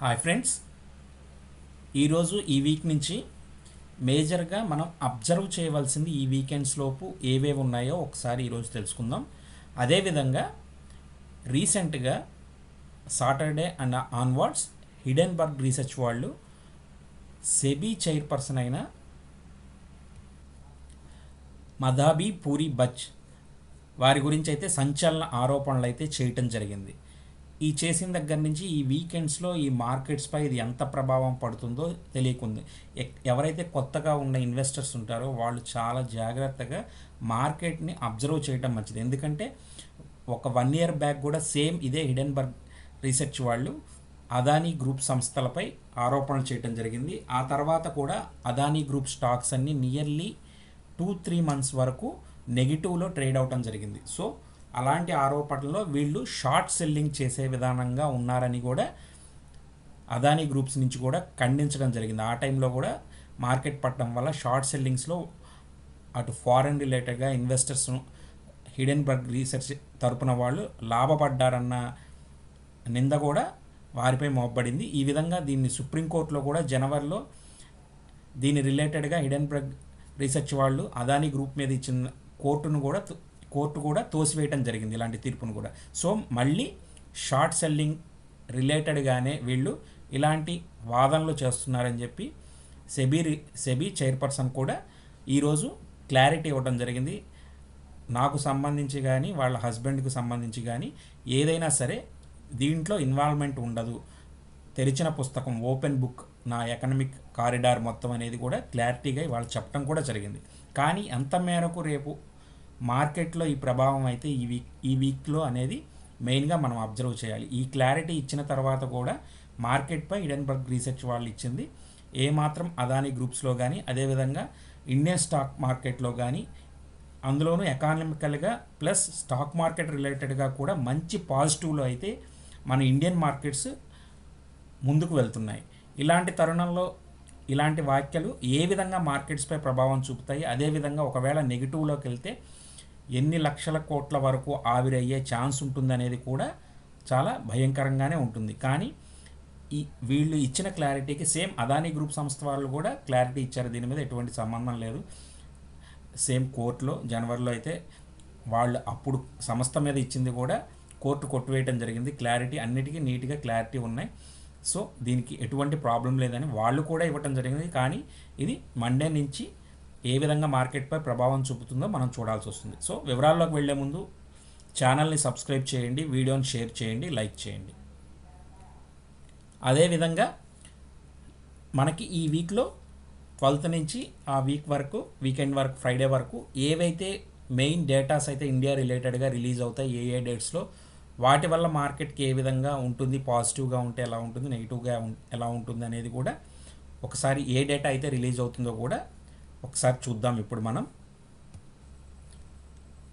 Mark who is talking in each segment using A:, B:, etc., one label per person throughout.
A: Hi friends ఈరోజు ఈ week నుంచి మేజర్గా మనం అబ్జర్వ్ చేయవలసింది ఈ వీకెండ్స్ లోపు ఏవేవి ఉన్నాయో ఒకసారి ఈరోజు తెలుసుకుందాం. అదేవిధంగా రీసెంట్గా Saturday and onwards Hindenburg research వాళ్ళు సెబీ చైర్పర్సన్ అయిన మదాబీ పూరి బచ్ వారి గురించి అయితే సంచలన ఆరోపణలు అయితే చేయటం జరిగింది. ఈ చేసిన దగ్గర నుంచి ఈ వీకెండ్స్లో ఈ మార్కెట్స్పై ఇది ఎంత ప్రభావం పడుతుందో తెలియకుంది. ఎక్- ఎవరైతే కొత్తగా ఉన్న ఇన్వెస్టర్స్ ఉంటారో వాళ్ళు చాలా జాగ్రత్తగా మార్కెట్ని అబ్జర్వ్ చేయడం మంచిది. ఎందుకంటే ఒక వన్ ఇయర్ బ్యాక్ కూడా సేమ్ ఇదే హిడెన్బర్గ్ రీసెర్చ్ వాళ్ళు అదానీ గ్రూప్ సంస్థలపై ఆరోపణలు చేయడం జరిగింది. ఆ తర్వాత కూడా అదానీ గ్రూప్ స్టాక్స్ అన్ని నియర్లీ టూ త్రీ మంత్స్ వరకు నెగిటివ్లో ట్రేడ్ అవటం జరిగింది. సో అలాంటి ఆరోపణలో వీళ్ళు షార్ట్ సెల్లింగ్ చేసే విధానంగా ఉన్నారని కూడా అదానీ గ్రూప్స్ నుంచి కూడా ఖండించడం జరిగింది. ఆ టైంలో కూడా మార్కెట్ పట్టడం వల్ల షార్ట్ సెల్లింగ్స్లో అటు ఫారెన్ రిలేటెడ్గా ఇన్వెస్టర్స్ హిడెన్బర్గ్ రీసెర్చ్ తరపున వాళ్ళు లాభపడ్డారన్న నింద కూడా వారిపై మోపబడింది. ఈ విధంగా దీన్ని సుప్రీంకోర్టులో కూడా జనవరిలో దీని రిలేటెడ్గా హిడెన్బర్గ్ రీసెర్చ్ వాళ్ళు అదానీ గ్రూప్ మీద ఇచ్చిన కోర్టును కూడా కోర్టు కూడా తోసివేయటం జరిగింది ఇలాంటి తీర్పును కూడా. సో మళ్ళీ షార్ట్ సెల్లింగ్ రిలేటెడ్గానే వీళ్ళు ఇలాంటి వాదనలు చేస్తున్నారని చెప్పి సెబీ రి- సెబీ చైర్పర్సన్ కూడా ఈరోజు క్లారిటీ ఇవ్వడం జరిగింది. నాకు సంబంధించి కానీ వాళ్ళ హస్బెండ్కి సంబంధించి కానీ ఏదైనా సరే దీంట్లో ఇన్వాల్వ్మెంట్ ఉండదు. తెరిచిన పుస్తకం ఓపెన్ బుక్ నా ఎకనమిక్ కారిడార్ మొత్తం అనేది కూడా క్లారిటీగా వాళ్ళు చెప్పడం కూడా జరిగింది. కానీ ఎంత మేరకు రేపు మార్కెట్లో ఈ ప్రభావం అయితే ఈ వీక్ ఈ వీక్లో అనేది మెయిన్గా మనం అబ్జర్వ్ చేయాలి. ఈ క్లారిటీ ఇచ్చిన తర్వాత కూడా మార్కెట్పై ఇడెన్బర్గ్ రీసెర్చ్ వాళ్ళు ఇచ్చింది. ఏమాత్రం అదాని గ్రూప్స్లో కానీ అదేవిధంగా ఇండియన్ స్టాక్ మార్కెట్లో కానీ అందులోనూ ఎకానమికల్గా ప్లస్ స్టాక్ మార్కెట్ రిలేటెడ్గా కూడా మంచి పాజిటివ్లో అయితే మన ఇండియన్ మార్కెట్స్ ముందుకు వెళ్తున్నాయి. ఇలాంటి తరుణంలో ఇలాంటి వ్యాఖ్యలు ఏ విధంగా మార్కెట్స్పై ప్రభావం చూపుతాయి అదేవిధంగా ఒకవేళ నెగిటివ్లోకి వెళ్తే ఎన్ని లక్షల కోట్ల వరకు ఆవిరయ్యే ఛాన్స్ ఉంటుందనేది కూడా చాలా భయంకరంగానే ఉంటుంది. కానీ ఈ వీళ్ళు ఇచ్చిన క్లారిటీకి సేమ్ అదానీ గ్రూప్ సంస్థ వాళ్ళు కూడా క్లారిటీ ఇచ్చారు. దీని మీద ఎటువంటి సంబంధం లేదు. సేమ్ కోర్టులో జనవరిలో అయితే వాళ్ళు అప్పుడు సంస్థ మీద ఇచ్చింది కూడా కోర్టు కొట్టువేయటం జరిగింది. క్లారిటీ అన్నిటికీ నీట్గా క్లారిటీ ఉన్నాయి. సో దీనికి ఎటువంటి ప్రాబ్లం లేదని వాళ్ళు కూడా ఇవ్వటం జరిగింది. కానీ ఇది మండే నుంచి ఏ విధంగా మార్కెట్పై ప్రభావం చూపుతుందో మనం చూడాల్సి వస్తుంది. సో వివరాల్లోకి వెళ్ళే ముందు ఛానల్ని సబ్స్క్రైబ్ చేయండి వీడియోని షేర్ చేయండి లైక్ చేయండి. అదేవిధంగా మనకి ఈ వీక్లో ట్వెల్త్ నుంచి ఆ వీక్ వరకు వీకెండ్ వరకు ఫ్రైడే వరకు ఏవైతే మెయిన్ డేటాస్ అయితే ఇండియా రిలేటెడ్గా రిలీజ్ అవుతాయి ఏ ఏ డేట్స్లో వాటి వల్ల మార్కెట్కి ఏ విధంగా ఉంటుంది పాజిటివ్గా ఉంటే ఎలా ఉంటుంది నెగిటివ్గా ఎలా ఉంటుంది అనేది కూడా ఒకసారి ఏ డేటా అయితే రిలీజ్ అవుతుందో కూడా ఒకసారి చూద్దాం ఇప్పుడు మనం.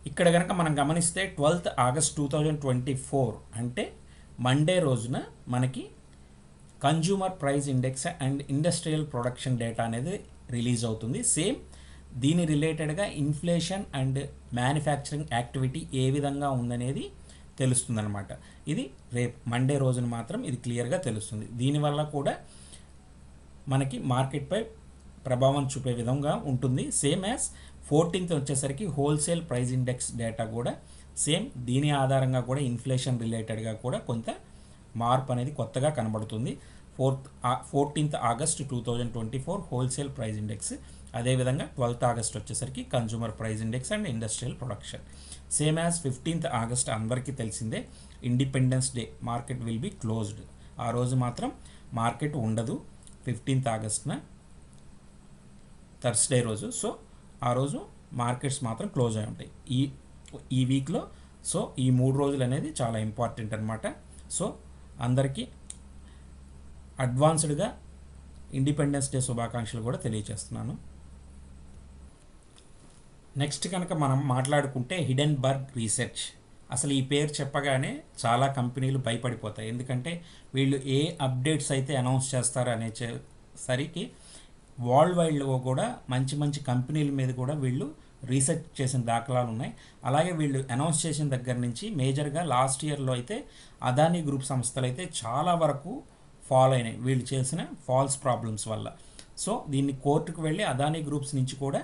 A: ఇక్కడ కనుక మనం గమనిస్తే twelfth August two thousand twenty four అంటే మండే రోజున మనకి consumer price index and industrial production data అనేది రిలీజ్ అవుతుంది. సేమ్ దీని రిలేటెడ్గా ఇన్ఫ్లేషన్ అండ్ మ్యానుఫ్యాక్చరింగ్ యాక్టివిటీ ఏ విధంగా ఉందనేది తెలుస్తుందన్నమాట. ఇది రేపు మండే రోజున మాత్రం ఇది క్లియర్గా తెలుస్తుంది. దీనివల్ల కూడా మనకి మార్కెట్పై ప్రభావం చూపే విధంగా ఉంటుంది. సేమ్ యాజ్ ఫోర్టీన్త్ వచ్చేసరికి హోల్సేల్ ప్రైస్ ఇండెక్స్ డేటా కూడా సేమ్ దీని ఆధారంగా కూడా ఇన్ఫ్లేషన్ రిలేటెడ్గా కూడా కొంత మార్పు అనేది కొత్తగా కనబడుతుంది. Fourth fourteenth August two thousand twenty four wholesale price index అదేవిధంగా ట్వెల్త్ ఆగస్ట్ వచ్చేసరికి consumer price index and industrial production same as fifteenth August అందరికీ తెలిసిందే independence day market will be closed ఆ రోజు మాత్రం మార్కెట్ ఉండదు. ఫిఫ్టీన్త్ ఆగస్ట్న థర్స్డే రోజు. సో ఆ రోజు మార్కెట్స్ మాత్రం క్లోజ్ అయి ఉంటాయి. ఈ ఈ వీక్లో సో ఈ మూడు రోజులు అనేది చాలా ఇంపార్టెంట్ అనమాట సో అందరికీ అడ్వాన్స్డ్గా ఇండిపెండెన్స్ డే శుభాకాంక్షలు కూడా తెలియజేస్తున్నాను నెక్స్ట్ కనుక మనం మాట్లాడుకుంటే హిడెన్ బర్గ్ రీసెర్చ్. అసలు ఈ పేరు చెప్పగానే చాలా కంపెనీలు భయపడిపోతాయి. ఎందుకంటే వీళ్ళు ఏ అప్డేట్స్ అయితే అనౌన్స్ చేస్తారు అనే సరికి వరల్డ్ వైడ్లో కూడా మంచి మంచి కంపెనీల మీద కూడా వీళ్ళు రీసెర్చ్ చేసిన దాఖలాలు ఉన్నాయి. అలాగే వీళ్ళు అనౌన్స్ చేసిన దగ్గర నుంచి మేజర్గా లాస్ట్ ఇయర్లో అయితే అదానీ గ్రూప్ సంస్థలు అయితే చాలా వరకు ఫాల్ అయినాయి. వీళ్ళు చేసిన ఫాల్స్ ప్రాబ్లమ్స్ వల్ల. సో దీన్ని కోర్టుకు వెళ్ళి అదానీ గ్రూప్స్ నుంచి కూడా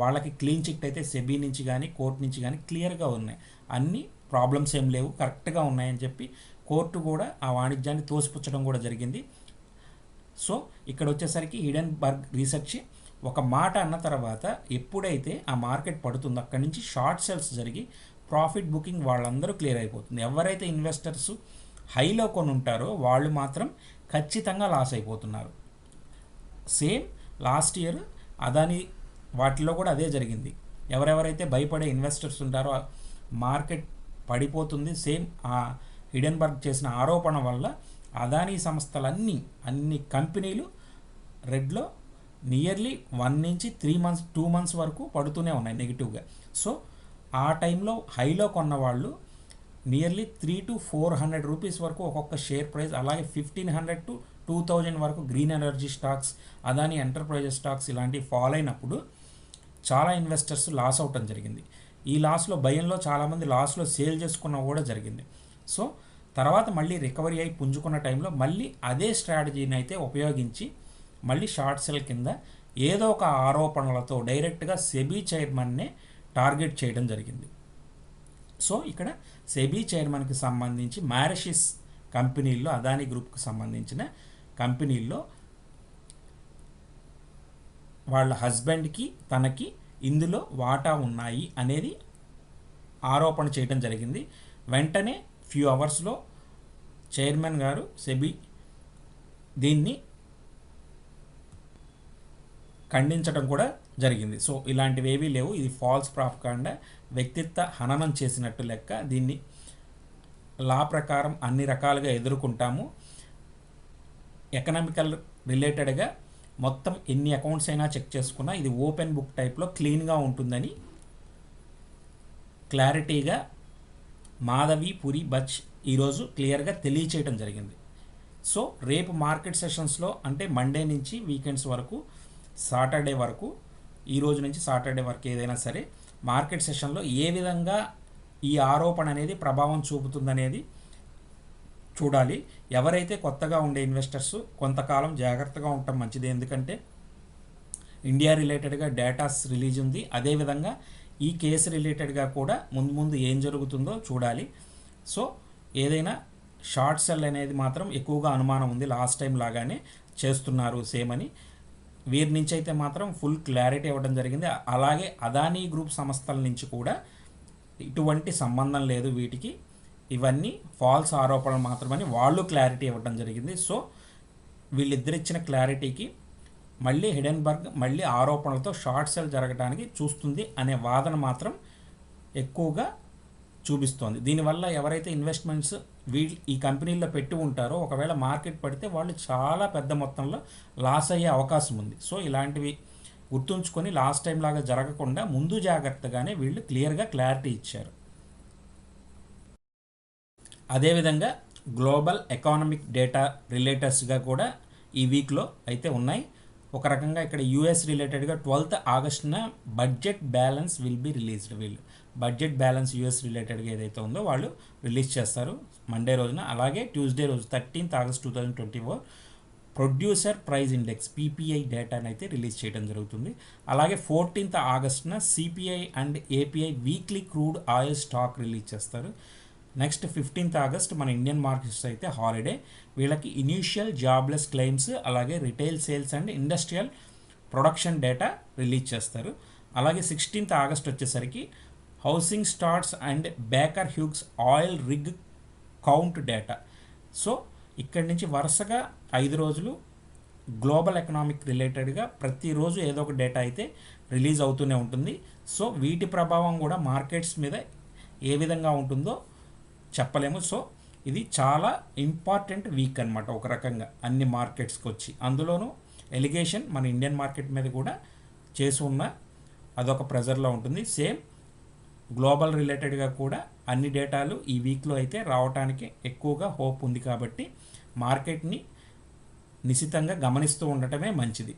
A: వాళ్ళకి క్లీన్ చిట్ అయితే సెబీ నుంచి కానీ కోర్టు నుంచి కానీ క్లియర్గా ఉన్నాయి. అన్ని ప్రాబ్లమ్స్ ఏం లేవు. కరెక్ట్గా ఉన్నాయని చెప్పి కోర్టు కూడా ఆ వాణిజ్యాన్ని తోసిపుచ్చడం కూడా జరిగింది. సో ఇక్కడ వచ్చేసరికి హిడెన్ బర్గ్ రీసెర్చ్ ఒక మాట అన్న తర్వాత ఎప్పుడైతే ఆ మార్కెట్ పడుతుందో అక్కడి నుంచి షార్ట్ సెల్స్ జరిగి ప్రాఫిట్ బుకింగ్ వాళ్ళందరూ క్లియర్ అయిపోతుంది. ఎవరైతే ఇన్వెస్టర్స్ హైలో కొని ఉంటారో వాళ్ళు మాత్రం ఖచ్చితంగా లాస్ అయిపోతున్నారు. సేమ్ లాస్ట్ ఇయర్ అదాని వాటిలో కూడా అదే జరిగింది. ఎవరెవరైతే భయపడే ఇన్వెస్టర్స్ ఉంటారో మార్కెట్ పడిపోతుంది. సేమ్ ఆ హిడెన్బర్గ్ చేసిన ఆరోపణ వల్ల అదానీ సంస్థలన్నీ అన్ని కంపెనీలు రెడ్లో నియర్లీ వన్ నుంచి త్రీ మంత్స్ టూ మంత్స్ వరకు పడుతూనే ఉన్నాయి నెగిటివ్గా. సో ఆ టైంలో హైలో కొన్న వాళ్ళు nearly three to four hundred rupees వరకు ఒక్కొక్క షేర్ ప్రైస్ అలాగే fifteen hundred to two thousand వరకు green energy stocks Adani enterprises stocks ఇలాంటివి ఫాలో అయినప్పుడు చాలా ఇన్వెస్టర్స్ లాస్ అవటం జరిగింది. ఈ లాస్లో భయంలో చాలామంది లాస్లో సేల్ చేసుకున్న కూడా జరిగింది. సో తర్వాత మళ్ళీ రికవరీ అయి పుంజుకున్న టైంలో మళ్ళీ అదే స్ట్రాటజీని అయితే ఉపయోగించి మళ్ళీ షార్ట్ సెల్ కింద ఏదో ఒక ఆరోపణలతో డైరెక్ట్గా సెబీ చైర్మన్నే టార్గెట్ చేయడం జరిగింది. సో ఇక్కడ సెబీ చైర్మన్కి సంబంధించి మారిషిస్ కంపెనీల్లో అదానీ గ్రూప్కి సంబంధించిన కంపెనీల్లో వాళ్ళ హస్బెండ్కి తనకి ఇందులో వాటా ఉన్నాయి అనేది ఆరోపణ చేయడం జరిగింది. వెంటనే ఫ్యూ అవర్స్లో చైర్మన్ గారు సెబీ దీన్ని ఖండించడం కూడా జరిగింది. సో ఇలాంటివి ఏవీ లేవు. ఇది ఫాల్స్ ప్రాపకాండ వ్యక్తిత్వ హననం చేసినట్టు లెక్క. దీన్ని లా ప్రకారం అన్ని రకాలుగా ఎదుర్కొంటాము. ఎకనామికల్ రిలేటెడ్గా మొత్తం ఎన్ని అకౌంట్స్ అయినా చెక్ చేసుకున్నా ఇది ఓపెన్ బుక్ టైప్లో క్లీన్గా ఉంటుందని క్లారిటీగా మాధవి పురి బచ్ ఈరోజు క్లియర్గా తెలియచేయడం జరిగింది. సో రేపు మార్కెట్ సెషన్స్లో అంటే మండే నుంచి వీకెండ్స్ వరకు సాటర్డే వరకు ఈ రోజు నుంచి సాటర్డే వరకు ఏదైనా సరే మార్కెట్ సెషన్లో ఏ విధంగా ఈ ఆరోపణ అనేది ప్రభావం చూపుతుందనేది చూడాలి. ఎవరైతే కొత్తగా ఉండే ఇన్వెస్టర్స్ కొంతకాలం జాగ్రత్తగా ఉండటం మంచిది. ఎందుకంటే ఇండియా రిలేటెడ్గా డేటాస్ రిలీజ్ ఉంది. అదేవిధంగా ఈ కేసు రిలేటెడ్గా కూడా ముందు ముందు ఏం జరుగుతుందో చూడాలి. సో ఏదైనా షార్ట్ సెల్ అనేది మాత్రం ఎక్కువగా అనుమానం ఉంది. లాస్ట్ టైం లాగానే చేస్తున్నారు సేమ్ అని. వీరి నుంచి అయితే మాత్రం ఫుల్ క్లారిటీ ఇవ్వడం జరిగింది. అలాగే అదానీ గ్రూప్ సంస్థల నుంచి కూడా ఇటువంటి సంబంధం లేదు వీటికి. ఇవన్నీ ఫాల్స్ ఆరోపణలు మాత్రమని వాళ్ళు క్లారిటీ ఇవ్వడం జరిగింది. సో వీళ్ళిద్దరిచ్చిన క్లారిటీకి మళ్ళీ హిడెన్బర్గ్ మళ్ళీ ఆరోపణలతో షార్ట్ సెల్ జరగడానికి చూస్తుంది అనే వాదన మాత్రం ఎక్కువగా చూపిస్తోంది. దీనివల్ల ఎవరైతే ఇన్వెస్ట్మెంట్స్ వీ ఈ కంపెనీల్లో పెట్టి ఉంటారో ఒకవేళ మార్కెట్ పడితే వాళ్ళు చాలా పెద్ద మొత్తంలో లాస్ అయ్యే అవకాశం ఉంది. సో ఇలాంటివి గుర్తుంచుకొని లాస్ట్ టైం లాగా జరగకుండా ముందు జాగ్రత్తగానే వీళ్ళు క్లియర్గా క్లారిటీ ఇచ్చారు. అదేవిధంగా గ్లోబల్ ఎకానమిక్ డేటా రిలేటర్స్గా కూడా ఈ వీక్లో అయితే ఉన్నాయి. ఒక రకంగా ఇక్కడ యూఎస్ రిలేటెడ్గా twelfth ఆగస్టున budget balance will be released. వీళ్ళు బడ్జెట్ బ్యాలెన్స్ యూఎస్ రిలేటెడ్గా ఏదైతే ఉందో వాళ్ళు రిలీజ్ చేస్తారు మండే రోజున. అలాగే ట్యూస్డే రోజు thirteenth August two thousand twenty four producer price index PPI డేటాని అయితే రిలీజ్ చేయడం జరుగుతుంది. అలాగే fourteenth ఆగస్టున CPI and API weekly crude oil stock release చేస్తారు. నెక్స్ట్ ఫిఫ్టీన్త్ ఆగస్ట్ మన ఇండియన్ మార్కెట్స్ అయితే హాలిడే వీళ్ళకి ఇనీషియల్ జాబ్లెస్ క్లెయిమ్స్ అలాగే retail sales and industrial production data release చేస్తారు. అలాగే సిక్స్టీన్త్ ఆగస్ట్ వచ్చేసరికి housing starts and Baker Hughes oil rig count data so ఇక్కడి నుంచి వరుసగా ఐదు రోజులు గ్లోబల్ ఎకనామిక్ రిలేటెడ్గా ప్రతిరోజు ఏదో ఒక డేటా అయితే రిలీజ్ అవుతూనే ఉంటుంది. సో వీటి ప్రభావం కూడా మార్కెట్స్ మీద ఏ విధంగా ఉంటుందో చెప్పలేము. సో ఇది చాలా ఇంపార్టెంట్ వీక్ అనమాట ఒక రకంగా అన్ని మార్కెట్స్కి వచ్చి అందులోనూ ఎలిగేషన్ మన ఇండియన్ మార్కెట్ మీద కూడా చేసి ఉన్న అదొక ప్రెజర్లో ఉంటుంది. సేమ్ గ్లోబల్ రిలేటెడ్గా కూడా అన్ని డేటాలు ఈ వీక్లో అయితే రావడానికి ఎక్కువగా హోప్ ఉంది కాబట్టి మార్కెట్ని నిశితంగా గమనిస్తూ ఉండటమే మంచిది.